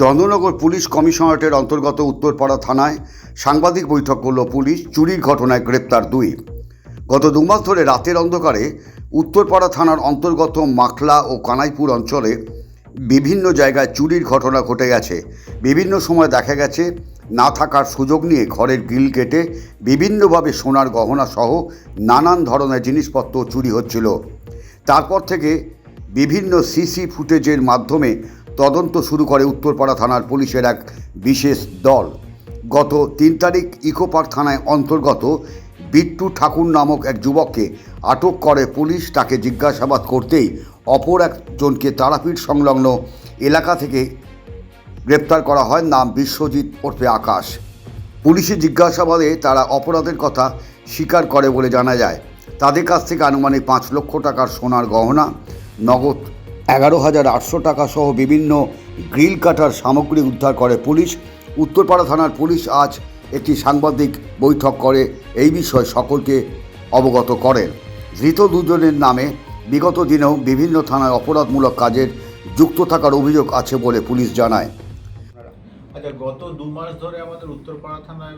Chandernagore police কমিশনারেটের অন্তর্গত উত্তরপাড়া থানায় সাংবাদিক বৈঠক করল পুলিশ, চুরির ঘটনায় গ্রেপ্তার দুই। গত দুমাস ধরে রাতের অন্ধকারে উত্তরপাড়া থানার অন্তর্গত মাখলা ও কানাইপুর অঞ্চলে বিভিন্ন জায়গায় চুরির ঘটনা ঘটে গেছে। বিভিন্ন সময় দেখা গেছে, না থাকার সুযোগ নিয়ে ঘরের গ্রিল কেটে বিভিন্নভাবে সোনার গহনা সহ নানান ধরনের জিনিসপত্র চুরি হচ্ছিল। তারপর থেকে বিভিন্ন সিসি ফুটেজের মাধ্যমে তদন্ত শুরু করে উত্তরপাড়া থানার পুলিশের এক বিশেষ দল। গত তিন তারিখ ইকোপার্ক থানায় অন্তর্গত বিট্টু ঠাকুর নামক এক যুবককে আটক করে পুলিশ তাকে জিজ্ঞাসাবাদ করতেই অপর একজনকে তারাপীঠ সংলগ্ন এলাকা থেকে গ্রেপ্তার করা হয়। নাম বিশ্বজিৎ ওরফে আকাশ। পুলিশের জিজ্ঞাসাবাদে তারা অপরাধের কথা স্বীকার করে বলে জানা যায়। তাদের কাছ থেকে আনুমানিক পাঁচ লক্ষ টাকার সোনার গহনা, নগদ এগারো হাজার আটশো টাকা সহ বিভিন্ন গ্রিল কাটার সামগ্রী উদ্ধার করে পুলিশ। উত্তরপাড়া থানার পুলিশ আজ একটি সাংবাদিক বৈঠক করে এই বিষয়ে সকলকে অবগত করেন। ধৃত দুজনের নামে বিগত দিনেও বিভিন্ন থানায় অপরাধমূলক কাজের যুক্ত থাকার অভিযোগ আছে বলে পুলিশ জানায়। আচ্ছা গত দু মাস ধরে আমাদের উত্তরপাড়া থানায়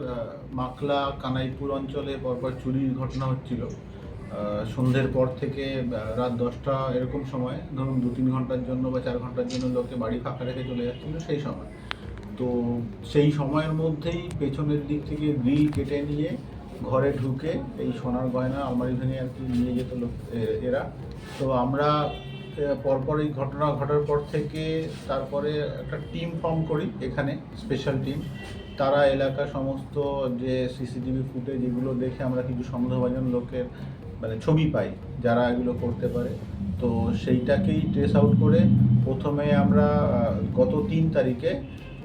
মাকলা, কানাইপুর অঞ্চলে পরপর চুরির ঘটনা হচ্ছিল। সন্ধ্যের পর থেকে রাত দশটা এরকম সময়, ধরুন দু তিন ঘণ্টার জন্য বা চার ঘণ্টার জন্য লোকে বাড়ি ফাঁকা রেখে চলে যাচ্ছিল সেই সময়। তো সেই সময়ের মধ্যেই পেছনের দিক থেকে গ্রিল কেটে নিয়ে ঘরে ঢুকে এই সোনার গয়না, আলমারি ভেঙে আর কি নিয়ে যেত লোক এরা। তো আমরা পরপর এই ঘটনা ঘটার পর থেকে তারপরে একটা টিম ফর্ম করি এখানে, স্পেশাল টিম। তারা এলাকার সমস্ত যে সিসিটিভি ফুটেজ এগুলো দেখে আমরা কিছু সন্দেহভাজন লোকের মানে ছবি পাই, যারা এগুলো করতে পারে। তো সেইটাকেই ট্রেস আউট করে প্রথমে আমরা গত তিন তারিখে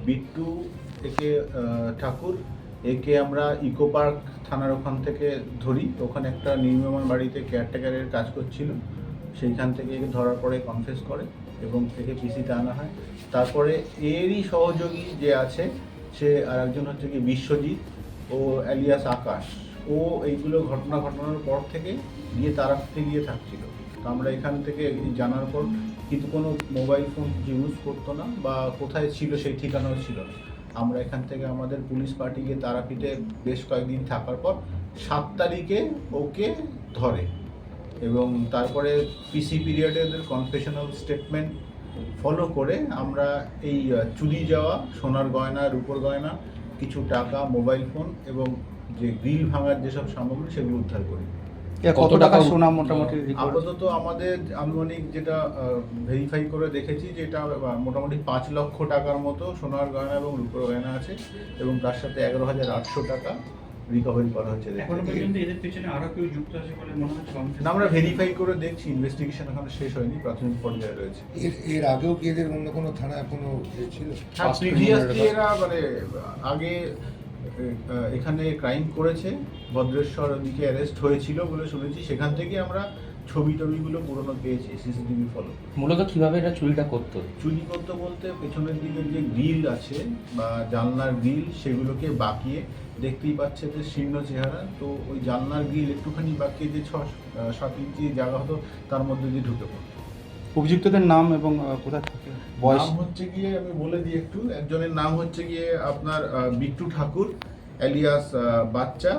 বিট্টু, একে ঠাকুর, একে আমরা ইকো পার্ক থানার ওখান থেকে ধরি। ওখানে একটা নির্মমান বাড়িতে কেয়ারটেকারের কাজ করছিল। সেইখান থেকে একে ধরার পরে কনফেস করে এবং একে পিসিতে আনা হয়। তারপরে এরই সহযোগী যে আছে, সে আর একজন হচ্ছে কি বিশ্বজিৎ ও অ্যালিয়াস আকাশ। ও এইগুলো ঘটনা ঘটানোর পর থেকে গিয়ে তারাপীঠে গিয়ে থাকছিল। তো আমরা এখান থেকে জানার পর কিন্তু কোনো মোবাইল ফোন ইউজ করতো না বা কোথায় ছিল সেই ঠিকানাও ছিল না। আমরা এখান থেকে আমাদের পুলিশ পার্টি গিয়ে তারাপীঠে বেশ কয়েকদিন থাকার পর সাত তারিখে ওকে ধরে এবং তারপরে পিসি পিরিয়ডে ওদের কনফেশনাল স্টেটমেন্ট ফলো করে আমরা এই চুরি যাওয়া, সোনার গয়না, রূপোর গয়না, কিছু টাকা, মোবাইল ফোন এবং যে গ্রিল ভাঙার যেসব সামগ্রী সেগুলো উদ্ধার করি। কত টাকা সোনা মোটামুটি আপাতত আমাদের আনুমানিক যেটা ভেরিফাই করে দেখেছি যে এটা মোটামুটি পাঁচ লক্ষ টাকার মতো সোনার গয়না এবং রূপোর গয়না আছে এবং তার সাথে এগারো হাজার আটশো টাকা রিকভারি করা হচ্ছে এখনও পর্যন্ত এদের পেছনে আরও কেউ যুক্ত আছে বলে মনে হচ্ছে না আমরা ভেরিফাই করে দেখছি ইনভেস্টিগেশন এখনও শেষ হয়নি প্রাথমিক পর্যায়ে রয়েছে। এর এর আগেও কি এদের অন্য কোনো থানা এখনও ইয়ে ছিল? হ্যাঁ প্রিভিয়াসলি এরা মানে আগে এখানে ক্রাইম করেছে ভদ্রেশ্বর ওদিকে অ্যারেস্ট হয়েছিল বলে শুনেছি। সেখান থেকে আমরা ছবি টবিগুলো পুরনো পেয়েছি সিসিটিভি ফলো মূলত কীভাবে এটা চুরিটা করতো? চুরি করতো বলতে পেছনের দিকে যে গ্রিল আছে বা জানলার গ্রিল সেগুলোকে বাঁকিয়ে দেখতেই পাচ্ছে যে শীর্ণ চেহারা। তো ওই জানলার গ্রিল একটুখানি বাঁকিয়ে যে ছ সাত ইঞ্চি জায়গা হতো তার মধ্যে দিয়ে ঢুকে পড়তো। অভিযুক্তদের নাম এবং কোথায় থাকে? বয়স? হচ্ছে গিয়ে আমি বলে দিই একটু। একজনের নাম হচ্ছে গিয়ে আপনার বিট্টু ঠাকুর অ্যালিয়াস বাচ্চা।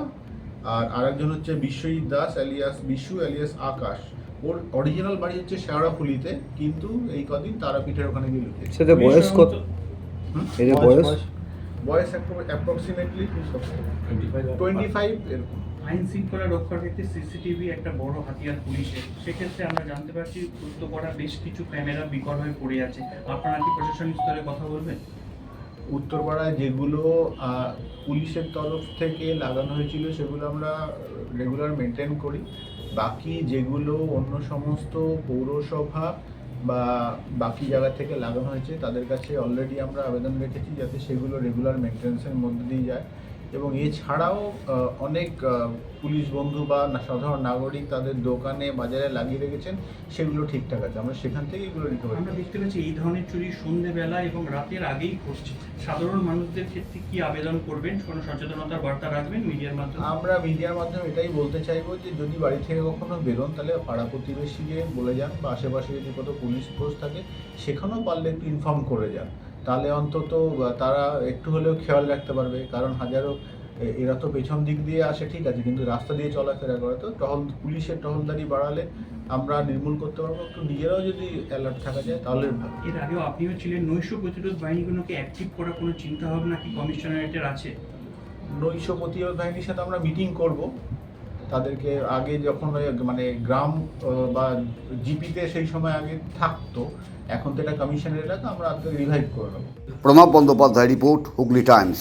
আর আরেকজন হচ্ছে বিশ্বজিৎ দাস অ্যালিয়াস বিশু অ্যালিয়াস আকাশ। ওর অরিজিনাল বাড়ি হচ্ছে শেওড়াফুলিতে কিন্তু এই কদিন তারাপীঠের ওখানে গিয়ে লুকিয়েছে সেটা বয়স কত? হুম? এদের বয়স। বয়স অ্যাপ্রক্সিমেটলি টোয়েন্টি ফাইভ এরকম। আইন শৃঙ্খলা রক্ষার ক্ষেত্রে সিসিটিভি একটা বড় হাতিয়ার পুলিশের। সেক্ষেত্রে আমরা জানতে পারছি উত্তরপাড়া বেশ কিছু ক্যামেরা বিকল হয়ে পড়ে আছে। আপনারা কি প্রশাসনিক স্তরে কথা বলবেন? উত্তরপাড়ায় যেগুলো পুলিশের তরফ থেকে লাগানো হয়েছিল সেগুলো আমরা রেগুলার মেনটেন করি। বাকি যেগুলো অন্য সমস্ত পৌরসভা বা বাকি জায়গা থেকে লাগানো হয়েছে, তাদের কাছে অলরেডি আমরা আবেদন রেখেছি যাতে সেগুলো রেগুলার মেনটেন্সের মধ্যে দিয়ে যায়। এবং এছাড়াও অনেক পুলিশ বন্ধু বা সাধারণ নাগরিক তাদের দোকানে বাজারে লাগিয়ে রেখেছেন সেগুলো ঠিকঠাক আছে। আমরা সেখান থেকে এগুলো রিকভারি আমরা দেখতে পাচ্ছি এই ধরনের চুরি সন্ধেবেলা এবং রাতের আগেই ঘটছে। সাধারণ মানুষদের ক্ষেত্রে কি আবেদন করবেন? কোনো সচেতনতার বার্তা রাখবেন মিডিয়ার মাধ্যমে? আমরা মিডিয়ার মাধ্যমে এটাই বলতে চাইব যে যদি বাড়ি থেকে কখনো বেরোন তাহলে পাড়া প্রতিবেশীকে বলে যান বা আশেপাশে যদি কত পুলিশ ফোর্স থাকে সেখানেও পারলে একটু ইনফর্ম করে যান। তাহলে অন্তত তারা একটু হলেও খেয়াল রাখতে পারবে। কারণ হাজারো এরা তো পেছন দিক দিয়ে আসে ঠিক আছে কিন্তু রাস্তা দিয়ে চলাফেরা করে। তো টহল পুলিশের টহলদারি বাড়ালে আমরা নির্মূল করতে পারব। একটু নিজেরাও যদি অ্যালার্ট থাকা যায় তাহলে। এর আগেও আপনিও ছিলেন নৈশ প্রতিরোধ বাহিনীগুলোকে অ্যাক্টিভ করার কোনো চিন্তা ভাবনা কি কমিশনারেটের আছে? নৈশ প্রতিরোধ বাহিনীর সাথে আমরা মিটিং করব। তাদেরকে আগে যখন মানে গ্রাম বা জিপিতে সেই সময় আগে থাকতো, এখন তো এটা কমিশনের এলাকা, আমরা রিভাইভ করে নেব। Pranab Bandyopadhyay report, Hooghly Times.